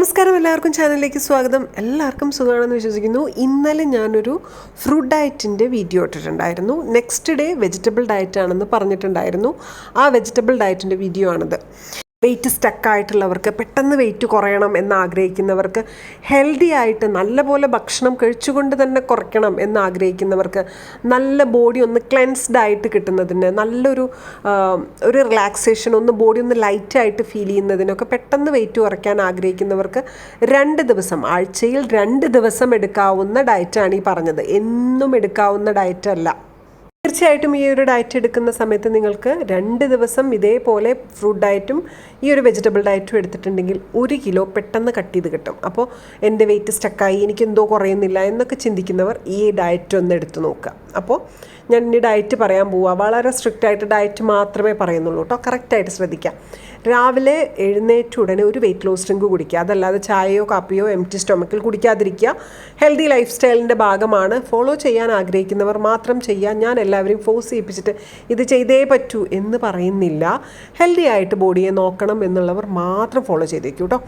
നമസ്കാരം എല്ലാവർക്കും ചാനലിലേക്ക് സ്വാഗതം. എല്ലാവർക്കും സുഖമാണെന്ന് വിശ്വസിക്കുന്നു. ഇന്നലെ ഞാനൊരു ഫ്രൂട്ട് ഡയറ്റിന്റെ വീഡിയോ ഇട്ടിട്ടുണ്ടായിരുന്നു. നെക്സ്റ്റ് ഡേ വെജിറ്റബിൾ ഡയറ്റാണെന്ന് പറഞ്ഞിട്ടുണ്ടായിരുന്നു. ആ വെജിറ്റബിൾ ഡയറ്റിന്റെ വീഡിയോ ആണിത്. വെയിറ്റ് സ്റ്റക്കായിട്ടുള്ളവർക്ക് പെട്ടെന്ന് വെയിറ്റ് കുറയണം എന്ന് ആഗ്രഹിക്കുന്നവർക്ക് ഹെൽത്തി ആയിട്ട് നല്ലപോലെ ഭക്ഷണം കഴിച്ചുകൊണ്ട് തന്നെ കുറയ്ക്കണം എന്ന് ആഗ്രഹിക്കുന്നവർക്ക് നല്ല ബോഡി ഒന്ന് ക്ലെൻസ്ഡ് ആയിട്ട് കിട്ടുന്നതിന് നല്ലൊരു ഒരു റിലാക്സേഷൻ ഒന്ന് ബോഡി ഒന്ന് ലൈറ്റായിട്ട് ഫീൽ ചെയ്യുന്നതിനൊക്കെ പെട്ടെന്ന് വെയിറ്റ് കുറയ്ക്കാൻ ആഗ്രഹിക്കുന്നവർക്ക് രണ്ട് ദിവസം ആഴ്ചയിൽ രണ്ട് ദിവസം എടുക്കാവുന്ന ഡയറ്റാണ് ഈ പറഞ്ഞത്. എന്നും എടുക്കാവുന്ന ഡയറ്റ് അല്ല തീർച്ചയായിട്ടും ഈ ഒരു ഡയറ്റ് എടുക്കുന്ന സമയത്ത് നിങ്ങൾക്ക് രണ്ട് ദിവസം ഇതേപോലെ ഫ്രൂട്ട് ഡയറ്റും ഈ ഒരു വെജിറ്റബിൾ ഡയറ്റും എടുത്തിട്ടുണ്ടെങ്കിൽ ഒരു കിലോ പെട്ടെന്ന് കട്ട് ചെയ്ത് കിട്ടും. അപ്പോൾ എന്റെ വെയിറ്റ് സ്റ്റക്കായി എനിക്കെന്തോ കുറയുന്നില്ല എന്നൊക്കെ ചിന്തിക്കുന്നവർ ഈ ഡയറ്റ് ഒന്ന് എടുത്തു നോക്കുക. അപ്പോൾ ഞാൻ ഇനി ഡയറ്റ് പറയാൻ പോവുക വളരെ സ്ട്രിക്റ്റ് ആയിട്ട് ഡയറ്റ് മാത്രമേ പറയുന്നുള്ളൂ കേട്ടോ കറക്റ്റായിട്ട് ശ്രദ്ധിക്കാം രാവിലെ എഴുന്നേറ്റ ഉടനെ ഒരു വെയിറ്റ് ലോസ് ഡ്രിങ്ക് കുടിക്കുക. അതല്ലാതെ ചായയോ കാപ്പിയോ എം ടി സ്റ്റൊമക്കിൽ കുടിക്കാതിരിക്കുക. ഹെൽത്തി ലൈഫ് സ്റ്റൈലിന്റെ ഭാഗമാണ്. ഫോളോ ചെയ്യാൻ ആഗ്രഹിക്കുന്നവർ മാത്രം ചെയ്യാൻ ഞാൻ എല്ലാവരെയും ഫോഴ്സ് ചെയ്യിപ്പിച്ചിട്ട് ഇത് ചെയ്തേ പറ്റൂ എന്ന് പറയുന്നില്ല. ഹെൽത്തി ആയിട്ട് ബോഡിയെ നോക്കണം എന്നുള്ളവർ മാത്രം ഫോളോ ചെയ്തേക്കൂ കേട്ടോ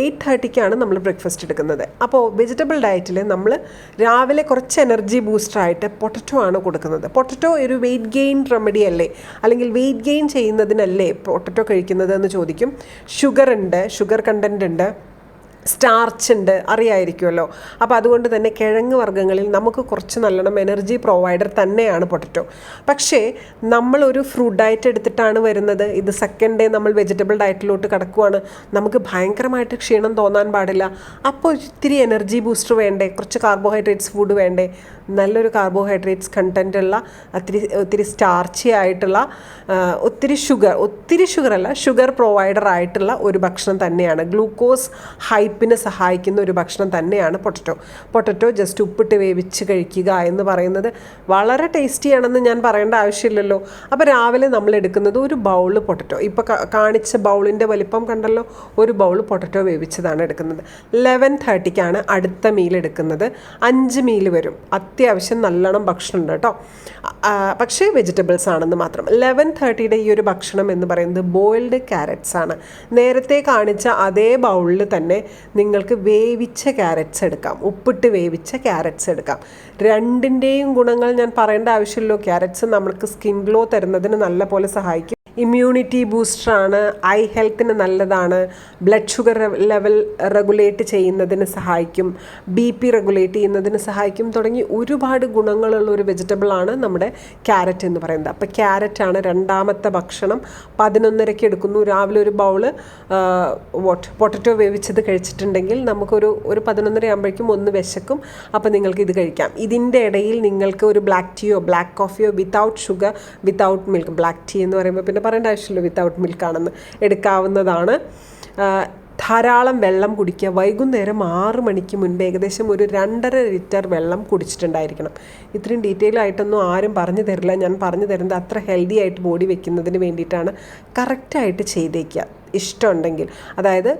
എയ്റ്റ് തേർട്ടിക്കാണ് നമ്മൾ ബ്രേക്ക്ഫാസ്റ്റ് എടുക്കുന്നത്. അപ്പോൾ വെജിറ്റബിൾ ഡയറ്റിൽ നമ്മൾ രാവിലെ കുറച്ച് എനർജി ബൂസ്റ്ററായിട്ട് പൊട്ടറ്റോ ആണ് കൊടുക്കുന്നത്. പൊട്ടറ്റോ ഒരു വെയിറ്റ് ഗെയിൻ റെമഡി അല്ലേ? അല്ലെങ്കിൽ വെയിറ്റ് ഗെയിൻ ചെയ്യുന്നതിനല്ലേ പൊട്ടറ്റോ കഴിക്കുന്നത്? എന്ന് ചോദിക്കും. ഷുഗർ ഉണ്ട് ഷുഗർ കണ്ടന്റ് ഉണ്ട്. സ്റ്റാർച്ച് ഉണ്ട് അറിയായിരിക്കുമല്ലോ. അപ്പോൾ അതുകൊണ്ട് തന്നെ കിഴങ്ങ് വർഗങ്ങളിൽ നമുക്ക് കുറച്ച് നല്ലോണം എനർജി പ്രൊവൈഡർ തന്നെയാണ് പൊട്ടറ്റോ. പക്ഷേ നമ്മളൊരു ഫ്രൂട്ട് ഡയറ്റ് എടുത്തിട്ടാണ് വരുന്നത്. ഇത് സെക്കൻഡ് ഡേ നമ്മൾ വെജിറ്റബിൾ ഡയറ്റിലോട്ട് കിടക്കുവാണ്. നമുക്ക് ഭയങ്കരമായിട്ട് ക്ഷീണം തോന്നാൻ പാടില്ല. അപ്പോൾ ഇത്തിരി എനർജി ബൂസ്റ്റർ വേണ്ടേ? കുറച്ച് കാർബോഹൈഡ്രേറ്റ്സ് ഫുഡ് വേണ്ടേ? നല്ലൊരു കാർബോഹൈഡ്രേറ്റ്സ് കണ്ടന്റ് ഉള്ള ഒത്തിരി ഒത്തിരി സ്റ്റാർച്ചി ആയിട്ടുള്ള ഒത്തിരി ഷുഗർ ഒത്തിരി ഷുഗർ അല്ല ഷുഗർ പ്രൊവൈഡർ ആയിട്ടുള്ള ഒരു ഭക്ഷണം തന്നെയാണ്. ഗ്ലൂക്കോസ് ഹൈപ്പിന് സഹായിക്കുന്ന ഒരു ഭക്ഷണം തന്നെയാണ് പൊട്ടറ്റോ. പൊട്ടറ്റോ ജസ്റ്റ് ഉപ്പിട്ട് വേവിച്ച് കഴിക്കുക എന്ന് പറയുന്നത് വളരെ ടേസ്റ്റിയാണെന്ന് ഞാൻ പറയേണ്ട ആവശ്യമില്ലല്ലോ. അപ്പോൾ രാവിലെ നമ്മൾ എടുക്കുന്നത് ഒരു ബൗൾ പൊട്ടറ്റോ. ഇപ്പോൾ കാണിച്ച ബൗളിന്റെ വലിപ്പം കണ്ടല്ലോ? ഒരു ബൗൾ പൊട്ടറ്റോ വേവിച്ചതാണ് എടുക്കുന്നത്. ലെവൻ തേർട്ടിക്കാണ് അടുത്ത മീൽ എടുക്കുന്നത്. അഞ്ച് മീൽ വരും. അത്യാവശ്യം നല്ലോണം ഭക്ഷണം ഉണ്ട് കേട്ടോ. പക്ഷേ വെജിറ്റബിൾസ് ആണെന്ന് മാത്രം. ലെവൻ തേർട്ടിയുടെ ഈ ഒരു ഭക്ഷണം എന്ന് പറയുന്നത് ബോയിൽഡ് ക്യാരറ്റ്സ് ആണ്. നേരത്തെ കാണിച്ച അതേ ബൗളിൽ തന്നെ നിങ്ങൾക്ക് വേവിച്ച ക്യാരറ്റ്സ് എടുക്കാം. ഉപ്പിട്ട് വേവിച്ച ക്യാരറ്റ്സ് എടുക്കാം. രണ്ടിന്റെയും ഗുണങ്ങൾ ഞാൻ പറയേണ്ട ആവശ്യമില്ലല്ലോ. ക്യാരറ്റ്സ് നമുക്ക് സ്കിൻ ഗ്ലോ തരുന്നതിന് നല്ല പോലെ സഹായിക്കും. ഇമ്മ്യൂണിറ്റി ബൂസ്റ്ററാണ് ഐ ഹെൽത്തിന് നല്ലതാണ്. ബ്ലഡ് ഷുഗർ ലെവൽ റെഗുലേറ്റ് ചെയ്യുന്നതിന് സഹായിക്കും. ബി പി റെഗുലേറ്റ് ചെയ്യുന്നതിന് സഹായിക്കും. തുടങ്ങി ഒരുപാട് ഗുണങ്ങളുള്ള ഒരു വെജിറ്റബിളാണ് നമ്മുടെ ക്യാരറ്റ് എന്ന് പറയുന്നത്. അപ്പോൾ ക്യാരറ്റാണ് രണ്ടാമത്തെ ഭക്ഷണം. പതിനൊന്നരയ്ക്ക് എടുക്കുന്നു. രാവിലെ ഒരു ബൗൾ വോട്ട് പൊട്ടറ്റോ വേവിച്ചത് കഴിച്ചിട്ടുണ്ടെങ്കിൽ നമുക്കൊരു ഒരു പതിനൊന്നര ആകുമ്പോഴേക്കും ഒന്ന് വിശക്കും. അപ്പോൾ നിങ്ങൾക്ക് ഇത് കഴിക്കാം. ഇതിന്റെ ഇടയിൽ നിങ്ങൾക്ക് ഒരു ബ്ലാക്ക് ടീയോ black കോഫിയോ without sugar without milk black tea എന്ന് പറയുമ്പോൾ പിന്നെ പറയേണ്ട ആവശ്യമില്ല വിത്തൗട്ട് മിൽക്കാണെന്ന് എടുക്കാവുന്നതാണ്. ധാരാളം വെള്ളം കുടിക്കുക. വൈകുന്നേരം ആറ് മണിക്ക് മുൻപ് ഏകദേശം ഒരു രണ്ടര ലിറ്റർ വെള്ളം കുടിച്ചിട്ടുണ്ടായിരിക്കണം. ഇത്രയും ഡീറ്റെയിൽ ആയിട്ടൊന്നും ആരും പറഞ്ഞു തരില്ല. ഞാൻ പറഞ്ഞു തരുന്നത് അത്ര ഹെൽത്തി ആയിട്ട് ബോഡി വെക്കുന്നതിന് വേണ്ടിയിട്ടാണ്. കറക്റ്റായിട്ട് ചെയ്തേക്കുക. ഇഷ്ടമുണ്ടെങ്കിൽ. അതായത്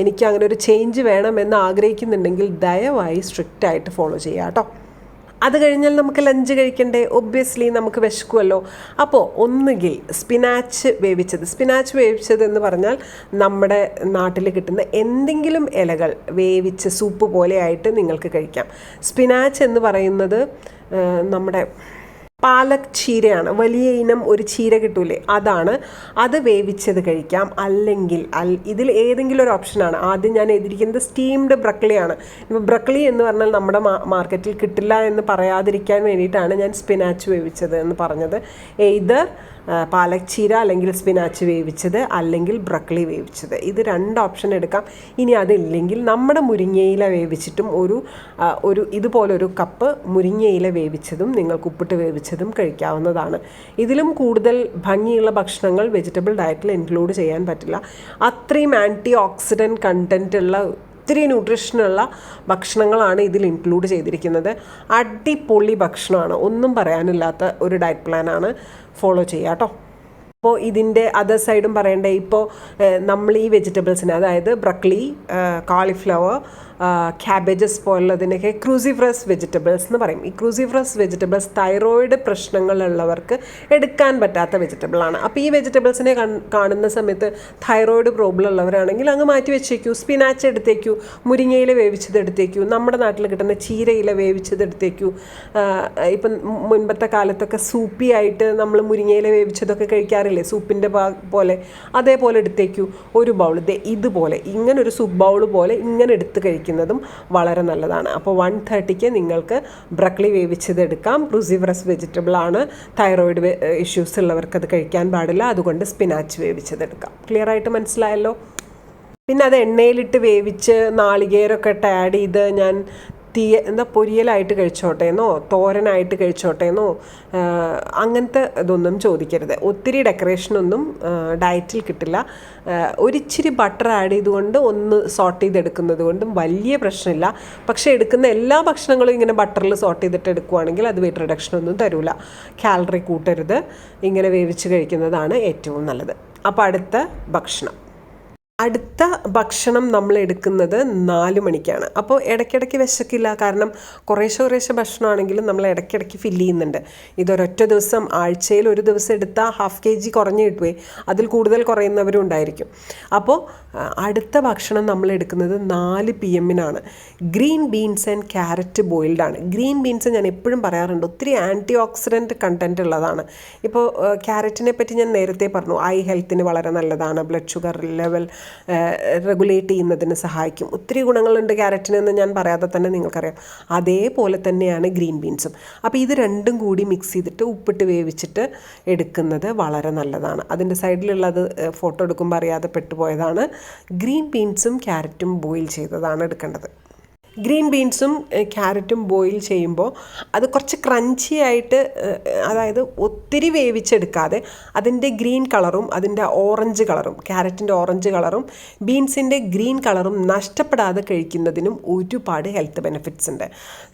എനിക്ക് അങ്ങനെ ഒരു ചേഞ്ച് വേണമെന്ന് ആഗ്രഹിക്കുന്നുണ്ടെങ്കിൽ ദയവായി സ്ട്രിക്റ്റായിട്ട് ഫോളോ ചെയ്യുക കേട്ടോ. അത് കഴിഞ്ഞാൽ നമുക്ക് ലഞ്ച് കഴിക്കണ്ടേ? ഒബ്വിയസ്ലി നമുക്ക് വിശക്കുമല്ലോ അപ്പോൾ ഒന്നുകിൽ സ്പിനാച്ച് വേവിച്ചത്. സ്പിനാച്ച് വേവിച്ചത് എന്ന് പറഞ്ഞാൽ നമ്മുടെ നാട്ടിൽ കിട്ടുന്ന എന്തെങ്കിലും ഇലകൾ വേവിച്ച് സൂപ്പ് പോലെയായിട്ട് നിങ്ങൾക്ക് കഴിക്കാം. സ്പിനാച്ച് എന്ന് പറയുന്നത് നമ്മുടെ പാലക് ചീരയാണ്. വലിയ ഇനം ഒരു ചീര കിട്ടൂലേ അതാണ്. അത് വേവിച്ചത് കഴിക്കാം. അല്ലെങ്കിൽ അൽ ഇതിൽ ഏതെങ്കിലും ഒരു ഓപ്ഷനാണ് ആദ്യം ഞാൻ എഴുതിയിരിക്കുന്നത് സ്റ്റീംഡ് ബ്രക്കളിയാണ് ഇപ്പോൾ ബ്രക്കളി എന്ന് പറഞ്ഞാൽ നമ്മുടെ മാർക്കറ്റിൽ കിട്ടില്ല എന്ന് പറയാതിരിക്കാൻ വേണ്ടിയിട്ടാണ് ഞാൻ സ്പിനാച്ച് വേവിച്ചത് എന്ന് പറഞ്ഞത്. എയ്തർ പാലക് ചീര അല്ലെങ്കിൽ സ്പിനാച്ച് വേവിച്ചത് അല്ലെങ്കിൽ ബ്രക്കളി വേവിച്ചത്. ഇത് രണ്ട് ഓപ്ഷൻ എടുക്കാം. ഇനി അതില്ലെങ്കിൽ നമ്മുടെ മുരിങ്ങയില വേവിച്ചിട്ടും ഒരു ഒരു ഇതുപോലൊരു കപ്പ് മുരിങ്ങയില വേവിച്ചതും നിങ്ങൾക്ക് ഉപ്പിട്ട് വേവിച്ചതും കഴിക്കാവുന്നതാണ്. ഇതിലും കൂടുതൽ ഭംഗിയുള്ള ഭക്ഷണങ്ങൾ വെജിറ്റബിൾ ഡയറ്റിൽ ഇൻക്ലൂഡ് ചെയ്യാൻ പറ്റില്ല. അത്രയും ആന്റി ഓക്സിഡന്റ് കണ്ടന്റ് ഉള്ള ഒത്തിരി ന്യൂട്രീഷനുള്ള ഭക്ഷണങ്ങളാണ് ഇതിൽ ഇൻക്ലൂഡ് ചെയ്തിരിക്കുന്നത്. അടിപൊളി ഭക്ഷണമാണ്. ഒന്നും പറയാനില്ലാത്ത ഒരു ഡയറ്റ് പ്ലാനാണ് ഫോളോ ചെയ്യുക കേട്ടോ. അപ്പോൾ ഇതിന്റെ അതർ സൈഡും പറയണ്ടേ. ഇപ്പോൾ നമ്മൾ ഈ വെജിറ്റബിൾസിന് അതായത് ബ്രക്ലി കാളിഫ്ലവർ ക്യാബേജസ് പോലുള്ളതിനൊക്കെ ക്രൂസിഫ്രസ് വെജിറ്റബിൾസ് എന്ന് പറയും. ഈ ക്രൂസിഫ്രസ് വെജിറ്റബിൾസ് തൈറോയിഡ് പ്രശ്നങ്ങളുള്ളവർക്ക് എടുക്കാൻ പറ്റാത്ത വെജിറ്റബിളാണ് അപ്പോൾ ഈ വെജിറ്റബിൾസിനെ കാണുന്ന സമയത്ത് തൈറോയിഡ് പ്രോബ്ലം ഉള്ളവരാണെങ്കിൽ അങ്ങ് മാറ്റി വെച്ചേക്കൂ. സ്പിനാച്ച് എടുത്തേക്കൂ. മുരിങ്ങയില വേവിച്ചത് എടുത്തേക്കൂ. നമ്മുടെ നാട്ടിൽ കിട്ടുന്ന ചീരയില വേവിച്ചത് എടുത്തേക്കൂ. ഇപ്പം മുൻപത്തെ കാലത്തൊക്കെ സൂപ്പി ആയിട്ട് നമ്മൾ മുരിങ്ങയില വേവിച്ചതൊക്കെ കഴിക്കാറില്ലേ? സൂപ്പിന്റെ പോലെ അതേപോലെ എടുത്തേക്കൂ. ഒരു ബൗൾ ഇതേ ഇതുപോലെ ഇങ്ങനൊരു സൂപ്പ് ബൗൾ പോലെ ഇങ്ങനെ എടുത്ത് കഴിക്കുന്നതും വളരെ നല്ലതാണ്. അപ്പോൾ വൺ തേർട്ടിക്ക് നിങ്ങൾക്ക് ബ്രക്ലി വേവിച്ചത് എടുക്കാം. വെജിറ്റബിൾ ആണ്. തൈറോയിഡ് ഇഷ്യൂസ് ഉള്ളവർക്ക് അത് കഴിക്കാൻ പാടില്ല. അതുകൊണ്ട് സ്പിനാച്ച് വേവിച്ചത് എടുക്കാം. ക്ലിയർ ആയിട്ട് മനസ്സിലായല്ലോ? പിന്നെ അത് എണ്ണയിലിട്ട് വേവിച്ച് നാളികേരമൊക്കെ ആഡ് ചെയ്ത് ഞാൻ തീയ എന്താ പൊരിയലായിട്ട് കഴിച്ചോട്ടെ എന്നോ തോരനായിട്ട് കഴിച്ചോട്ടെ എന്നോ അങ്ങനത്തെ ഇതൊന്നും ചോദിക്കരുത്. ഒത്തിരി ഡെക്കറേഷനൊന്നും ഡയറ്റിൽ കിട്ടില്ല. ഒരിച്ചിരി ബട്ടർ ആഡ് ചെയ്തുകൊണ്ട് ഒന്ന് സോട്ട് ചെയ്തെടുക്കുന്നത് കൊണ്ടും വലിയ പ്രശ്നമില്ല. പക്ഷേ എടുക്കുന്ന എല്ലാ ഭക്ഷണങ്ങളും ഇങ്ങനെ ബട്ടറിൽ സോട്ട് ചെയ്തിട്ട് എടുക്കുകയാണെങ്കിൽ അത് വെയിറ്റ് റിഡക്ഷൻ ഒന്നും തരൂല. കാലറി കൂട്ടരുത്. ഇങ്ങനെ വേവിച്ച് കഴിക്കുന്നതാണ് ഏറ്റവും നല്ലത്. അപ്പോൾ അടുത്ത ഭക്ഷണം. അടുത്ത ഭക്ഷണം നമ്മൾ എടുക്കുന്നത് നാല് മണിക്കാണ്. അപ്പോൾ ഇടയ്ക്കിടയ്ക്ക് വിശക്കില്ല. കാരണം കുറേശ്ശെ കുറേശ്ശെ ഭക്ഷണമാണെങ്കിലും നമ്മൾ ഇടയ്ക്കിടയ്ക്ക് ഫില്ല് ചെയ്യുന്നുണ്ട്. ഇതൊരൊറ്റ ദിവസം ആഴ്ചയിൽ ഒരു ദിവസം എടുത്താൽ ഹാഫ് കെ ജി കുറഞ്ഞ് കിട്ടുവേ. അതിൽ കൂടുതൽ കുറയുന്നവരും ഉണ്ടായിരിക്കും. അപ്പോൾ അടുത്ത ഭക്ഷണം നമ്മൾ എടുക്കുന്നത് നാല് P എമ്മിനാണ് green beans and carrot boiled ആണ്. ഗ്രീൻ ബീൻസ് ഞാൻ എപ്പോഴും പറയാറുണ്ട് ഒത്തിരി ആന്റി ഓക്സിഡന്റ് കണ്ടന്റ് ഉള്ളതാണ് ഇപ്പോൾ ക്യാരറ്റിനെ പറ്റി ഞാൻ നേരത്തെ പറഞ്ഞു ഐ ഹെൽത്തിന് വളരെ നല്ലതാണ് ബ്ലഡ് ഷുഗർ ലെവൽ റെഗുലേറ്റ് ചെയ്യുന്നതിന് സഹായിക്കും. ഒത്തിരി ഗുണങ്ങളുണ്ട് ക്യാരറ്റിനെന്ന് ഞാൻ പറയാതെ തന്നെ നിങ്ങൾക്കറിയാം. അതേപോലെ തന്നെയാണ് ഗ്രീൻ ബീൻസും. അപ്പോൾ ഇത് രണ്ടും കൂടി മിക്സ് ചെയ്തിട്ട് ഉപ്പിട്ട് വേവിച്ചിട്ട് എടുക്കുന്നത് വളരെ നല്ലതാണ്. അതിന്റെ സൈഡിലുള്ളത് ഫോട്ടോ എടുക്കുമ്പോൾ അറിയാതെ പെട്ടുപോയതാണ്. ഗ്രീൻ ബീൻസും ക്യാരറ്റും ബോയിൽ ചെയ്തതാണ് എടുക്കേണ്ടത്. ഗ്രീൻ ബീൻസും ക്യാരറ്റും ബോയിൽ ചെയ്യുമ്പോൾ അത് കുറച്ച് ക്രഞ്ചി ആയിട്ട് അതായത് ഒത്തിരി വേവിച്ചെടുക്കാതെ അതിന്റെ ഗ്രീൻ കളറും അതിന്റെ ഓറഞ്ച് കളറും ക്യാരറ്റിന്റെ ഓറഞ്ച് കളറും ബീൻസിന്റെ ഗ്രീൻ കളറും നഷ്ടപ്പെടാതെ കഴിക്കുന്നതിനും ഒരുപാട് ഹെൽത്ത് ബെനിഫിറ്റ്സ് ഉണ്ട്.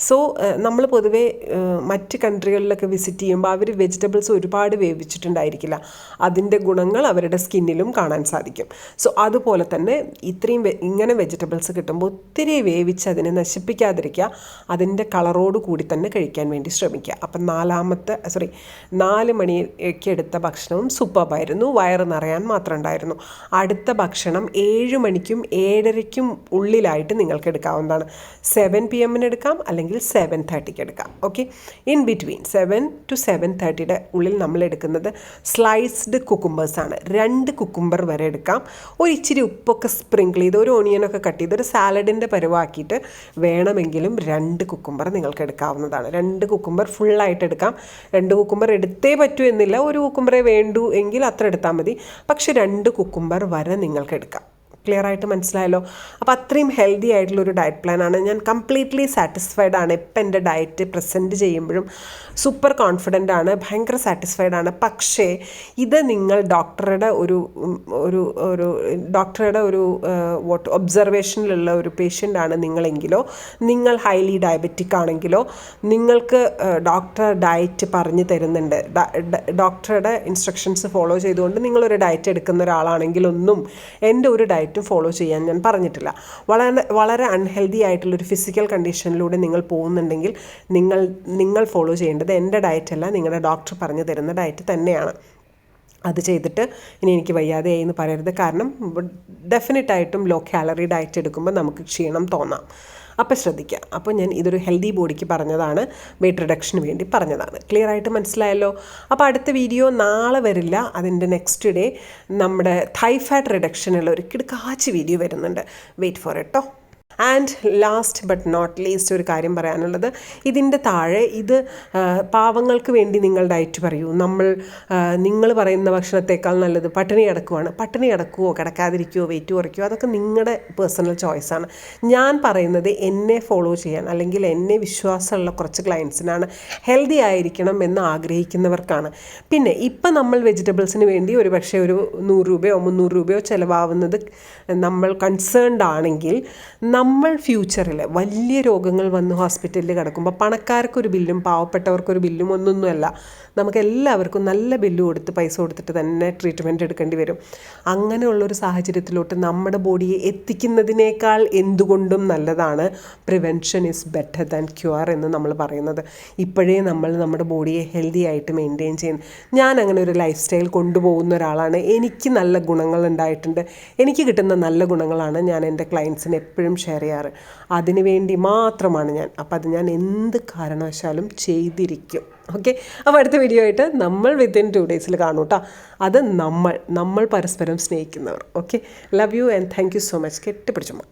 സോ നമ്മൾ പൊതുവേ മറ്റ് കൺട്രികളിലൊക്കെ വിസിറ്റ് ചെയ്യുമ്പോൾ അവർ വെജിറ്റബിൾസ് ഒരുപാട് വേവിച്ചിട്ടുണ്ടായിരിക്കില്ല. അതിന്റെ ഗുണങ്ങൾ അവരുടെ സ്കിന്നിലും കാണാൻ സാധിക്കും. സോ അതുപോലെ തന്നെ ഇത്രയും ഇങ്ങനെ വെജിറ്റബിൾസ് കിട്ടുമ്പോൾ ഒത്തിരി വേവിച്ച് അതിനെ നശിപ്പിക്കാതിരിക്കുക അതിന്റെ കളറോട് കൂടി തന്നെ കഴിക്കാൻ വേണ്ടി ശ്രമിക്കുക. അപ്പം നാലാമത്തെ സോറി നാല് മണിക്ക് എടുത്ത ഭക്ഷണവും സൂപ്പർബായിരുന്നു വയറ് നിറയാൻ മാത്രം ഉണ്ടായിരുന്നു. അടുത്ത ഭക്ഷണം ഏഴ് മണിക്കും ഏഴരയ്ക്കും ഉള്ളിലായിട്ട് നിങ്ങൾക്ക് എടുക്കാവുന്നതാണ്. സെവൻ പി എമ്മിന് എടുക്കാം അല്ലെങ്കിൽ സെവൻ തേർട്ടിക്ക് എടുക്കാം. Okay in between seven to seven തേർട്ടിയുടെ ഉള്ളിൽ നമ്മൾ എടുക്കുന്നത് സ്ലൈസ്ഡ് കുക്കുംബേഴ്സാണ് രണ്ട് കുക്കുംബർ വരെ എടുക്കാം. ഒരു ഇച്ചിരി ഉപ്പൊക്കെ സ്പ്രിങ്കിൾ ചെയ്ത് ഒരു ഓണിയനൊക്കെ കട്ട് ചെയ്ത് ഒരു സാലഡിന്റെ പരുവാക്കിയിട്ട് വേണമെങ്കിലും രണ്ട് കുക്കുംബർ നിങ്ങൾക്ക് എടുക്കാവുന്നതാണ്. രണ്ട് കുക്കുംബർ ഫുള്ളായിട്ട് എടുക്കാം. രണ്ട് കുക്കുംബർ എടുത്തേ പറ്റൂ എന്നില്ല. ഒരു കുക്കുംബറേ വേണ്ടു എങ്കിൽ അത്ര എടുത്താൽ മതി. പക്ഷെ രണ്ട് കുക്കുംബർ വരെ നിങ്ങൾക്ക് എടുക്കാം. ക്ലിയർ ആയിട്ട് മനസ്സിലായല്ലോ. അപ്പോൾ അത്രയും ഹെൽത്തി ആയിട്ടുള്ള ഒരു ഡയറ്റ് ആണ്. ഞാൻ കംപ്ലീറ്റ്ലി സാറ്റിസ്ഫൈഡ് ആണ്. ഇപ്പം എന്റെ ഡയറ്റ് പ്രസന്റ് ചെയ്യുമ്പോഴും സൂപ്പർ കോൺഫിഡന്റ് ആണ്. ഭയങ്കര സാറ്റിസ്ഫൈഡ് ആണ്. പക്ഷേ ഇത് നിങ്ങൾ ഡോക്ടറുടെ ഒരു ഒരു ഒരു ഡോക്ടറുടെ ഒരു വോട്ട് ഒബ്സർവേഷനിലുള്ള ഒരു പേഷ്യന്റ് ആണ് നിങ്ങളെങ്കിലോ നിങ്ങൾ ഹൈലി ഡയബറ്റിക് ആണെങ്കിലോ നിങ്ങൾക്ക് ഡോക്ടർ ഡയറ്റ് പറഞ്ഞു തരുന്നുണ്ട്. ഡോക്ടറുടെ ഇൻസ്ട്രക്ഷൻസ് ഫോളോ ചെയ്തുകൊണ്ട് നിങ്ങളൊരു ഡയറ്റ് എടുക്കുന്ന ഒരാളാണെങ്കിലൊന്നും എന്റെ ഒരു ഡയറ്റ് ഡയറ്റ് ഫോളോ ചെയ്യാൻ ഞാൻ പറഞ്ഞിട്ടില്ല. വളരെ വളരെ അൺഹെൽതി ആയിട്ടുള്ളൊരു ഫിസിക്കൽ കണ്ടീഷനിലൂടെ നിങ്ങൾ പോകുന്നുണ്ടെങ്കിൽ നിങ്ങൾ നിങ്ങൾ ഫോളോ ചെയ്യേണ്ടത് എന്റെ ഡയറ്റല്ല നിങ്ങളുടെ ഡോക്ടർ പറഞ്ഞു തരുന്ന ഡയറ്റ് തന്നെയാണ്. അത് ചെയ്തിട്ട് ഇനി എനിക്ക് വയ്യാതെയായി എന്ന് പറയരുത്. കാരണം ഡെഫിനറ്റായിട്ടും ലോ കാലറി ഡയറ്റ് എടുക്കുമ്പോൾ നമുക്ക് ക്ഷീണം തോന്നാം. അപ്പോൾ ശ്രദ്ധിക്കുക അപ്പോൾ ഞാൻ ഇതൊരു ഹെൽത്തി ബോഡിക്ക് പറഞ്ഞതാണ്. വെയിറ്റ് റിഡക്ഷന് വേണ്ടി പറഞ്ഞതാണ്. ക്ലിയർ ആയിട്ട് മനസ്സിലായല്ലോ? അപ്പോൾ അടുത്ത വീഡിയോ നാളെ വരില്ല. അതിന്റെ നെക്സ്റ്റ് ഡേ നമ്മുടെ തൈ ഫാറ്റ് റിഡക്ഷനുള്ള ഒരു കിടക്കാച്ച് വീഡിയോ വരുന്നുണ്ട്. വെയിറ്റ് ഫോർ ഇട്ടോ and last but not least ഒരു കാര്യം പറയാനുള്ളത്. ഇതിന്റെ താഴെ ഇത് പാവങ്ങൾക്ക് വേണ്ടി നിങ്ങൾ ഡയറ്റ് പറയൂ. നമ്മൾ നിങ്ങൾ പറയുന്ന ഭക്ഷണത്തേക്കാൾ നല്ലത് പട്ടിണി കിടക്കുവാണ്. പട്ടിണി കിടക്കുവോ? കിടക്കാതിരിക്കുവോ? വെയിറ്റ് കുറയ്ക്കുവോ? അതൊക്കെ നിങ്ങളുടെ പേഴ്സണൽ ചോയ്സാണ് ഞാൻ പറയുന്നത് എന്നെ ഫോളോ ചെയ്യാൻ അല്ലെങ്കിൽ എന്നെ വിശ്വാസമുള്ള കുറച്ച് ക്ലയൻസിനാണ് ഹെൽത്തി ആയിരിക്കണം എന്ന് ആഗ്രഹിക്കുന്നവർക്കാണ്. പിന്നെ ഇപ്പം നമ്മൾ വെജിറ്റബിൾസിന് വേണ്ടി ഒരു പക്ഷേ ഒരു നൂറ് രൂപയോ മുന്നൂറ് രൂപയോ ചിലവാവുന്നത് നമ്മൾ കൺസേൺഡ് ആണെങ്കിൽ നമ്മൾ ഫ്യൂച്ചറിൽ വലിയ രോഗങ്ങൾ വന്ന് ഹോസ്പിറ്റലിൽ കിടക്കുമ്പോൾ പണക്കാർക്കൊരു ബില്ലും പാവപ്പെട്ടവർക്കൊരു ബില്ലും ഒന്നൊന്നുമല്ല. നമുക്ക് എല്ലാവർക്കും നല്ല ബില്ല് കൊടുത്ത് പൈസ കൊടുത്തിട്ട് തന്നെ ട്രീറ്റ്മെന്റ് എടുക്കേണ്ടി വരും. അങ്ങനെയുള്ളൊരു സാഹചര്യത്തിലോട്ട് നമ്മുടെ ബോഡിയെ എത്തിക്കുന്നതിനേക്കാൾ എന്തുകൊണ്ടും നല്ലതാണ് prevention is better than cure എന്ന് നമ്മൾ പറയുന്നത്. ഇപ്പോഴേ നമ്മൾ നമ്മുടെ ബോഡിയെ ഹെൽത്തി ആയിട്ട് മെയിന്റെയിൻ ചെയ്യുന്നു ഞാൻ അങ്ങനെ ഒരു ലൈഫ് സ്റ്റൈൽ കൊണ്ടുപോകുന്ന ഒരാളാണ്. എനിക്ക് നല്ല ഗുണങ്ങൾ ഉണ്ടായിട്ടുണ്ട്. എനിക്ക് കിട്ടുന്ന നല്ല ഗുണങ്ങളാണ് ഞാൻ എന്റെ ക്ലയൻസിന് എപ്പോഴും ഷെയർ ചെയ്യാറ്. അതിനുവേണ്ടി മാത്രമാണ് ഞാൻ. അപ്പോൾ അത് ഞാൻ എന്ത് കാരണവശാലും ചെയ്തിരിക്കും. ഓക്കെ അപ്പോൾ അടുത്ത വീഡിയോ ആയിട്ട് നമ്മൾ വിത്തിൻ ടു ഡേയ്സിൽ കാണും കേട്ടോ അത് നമ്മൾ നമ്മൾ പരസ്പരം സ്നേഹിക്കുന്നവർ. Okay love you and thank you so much കെട്ടിപ്പിടിച്ചുമ്മ